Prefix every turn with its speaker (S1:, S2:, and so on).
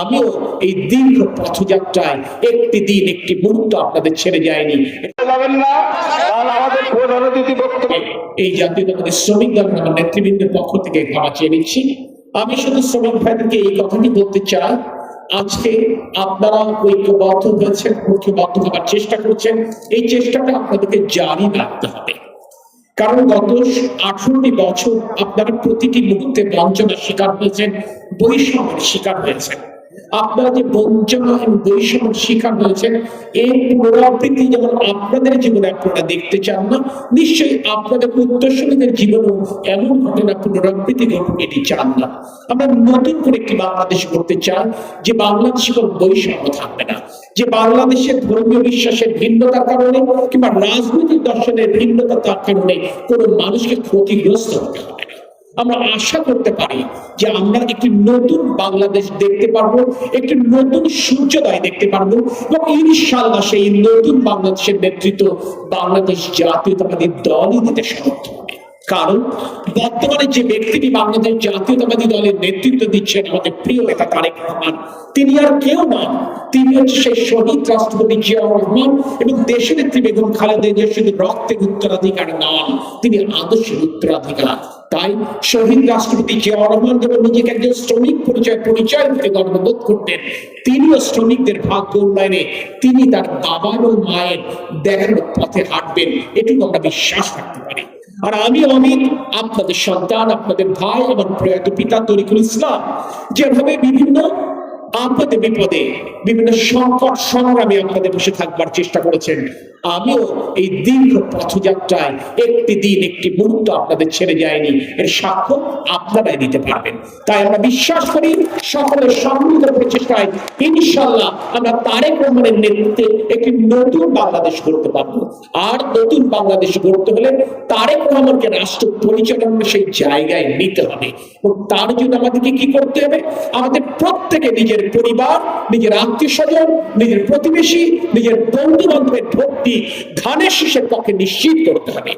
S1: আমিও এই দীর্ঘ পথযাত্রায় একটি দিন একটি মুহূর্ত আপনাদের ছেড়ে যায়নি এই জাতীয়তাবাদী শ্রমিক দলের আমার নেতৃবৃন্দের পক্ষ থেকে ক্ষমা চেয়ে নিচ্ছি। আমি শুধু শ্রমিক ভাইদেরকে এই কথাটি বলতে চাই আজকে আপনারা ঐক্যবদ্ধ হয়েছেন ঐক্যবদ্ধ হবার চেষ্টা করছেন। এই চেষ্টাটা আপনাদেরকে জারি রাখতে হবে। কারণ গত আঠারোটি বছর আপনারা প্রতিটি মুহূর্তে বঞ্চনার শিকার হয়েছেন বৈষম্যের শিকার হয়েছেন। আপনারা যে বঞ্চনা এবং বৈষম্যের শিকার হয়েছেন এর পুনরাবৃত্তি যেমন আপনাদের জীবনে আপনারা দেখতে চান না, নিশ্চয়ই আপনাদের উত্তরসূরিদের জীবনেও এমন ঘটনা পুনরাবৃত্তি ঘটুক এটি চান না। আমরা নতুন করে একটি বাংলাদেশ করতে চাই, যে বাংলাদেশে কোনো বৈষম্য থাকবে না, যে বাংলাদেশের ধর্মীয় বিশ্বাসের ভিন্নতার কারণে কিংবা রাজনৈতিক দর্শনের ভিন্নতার কারণে কোনো মানুষকে ক্ষতিগ্রস্ত হতে হবে না। আমরা আশা করতে পারি যে আমরা একটি নতুন বাংলাদেশ দেখতে পারব, একটি নতুন সূর্যোদয় দেখতে পারব এবং ইনশাল্লাহ সেই নতুন বাংলাদেশের নেতৃত্ব বাংলাদেশ জাতীয়তাবাদী দলই দিতে সমর্থ হবে। কারণ বর্তমানে যে ব্যক্তিটি বাংলাদেশ জাতীয়তাবাদী দলের নেতৃত্ব দিচ্ছেন আমাদের প্রিয় নেতা তারেক রহমান, তিনি আর কেউ নন, তিনি হচ্ছে সেই শহীদ রাষ্ট্রপতি জিয়াউর রহমান এবং দেশের নেত্রী বেগম খালেদা জিয়া শুধু রক্তের উত্তরাধিকার নন, তিনি আদর্শের উত্তরাধিকার। তাই শহীদ রাষ্ট্রপতি জিয়াউর রহমান যেমন নিজেকে একজন শ্রমিক পরিচয় পরিচয় দিতে গর্ববোধ করতেন। তিনিও শ্রমিকদের ভাগ্য উন্নয়নে তিনি তার বাবা এবং মায়ের দেখানো পথে হাঁটবেন, এটুকু আমরা বিশ্বাস রাখতে পারি। আর আমি অমিত, আপনাদের সন্তান, আপনাদের ভাই, আমার প্রয়াত পিতা তরিকুল ইসলাম, যেভাবে বিভিন্ন আপদে বিপদে, বিভিন্ন সংকট, সংগ্রামে আপনাদের বসে থাকবার চেষ্টা করেছেন আমিও এই দীর্ঘ পথযাত্রায় একটি দিন, একটি মুহূর্ত আপনাদের ছেড়ে যায়নি এর সাক্ষ্য আপনারাই দিতে পারবেন। তাই আমরা বিশ্বাস করি, সকলের সম্মিলিত প্রচেষ্টায় ইনশাল্লাহ আমরা তারেক রহমানের নেতৃত্বে একটি নতুন বাংলাদেশ গড়তে পারব। আর নতুন বাংলাদেশ গড়তে হলে তারেক রহমানকে রাষ্ট্র পরিচালনার সেই জায়গায় নিতে হবে। তার জন্য আমাদেরকে কি করতে হবে? আমাদের প্রত্যেকে নিজের পরিবার, নিজের আত্মীয় স্বজন নিজের প্রতিবেশী, নিজের বন্ধু বান্ধবের ভক্তি ধানের শীষের পক্ষে নিশ্চিত করতে হবে।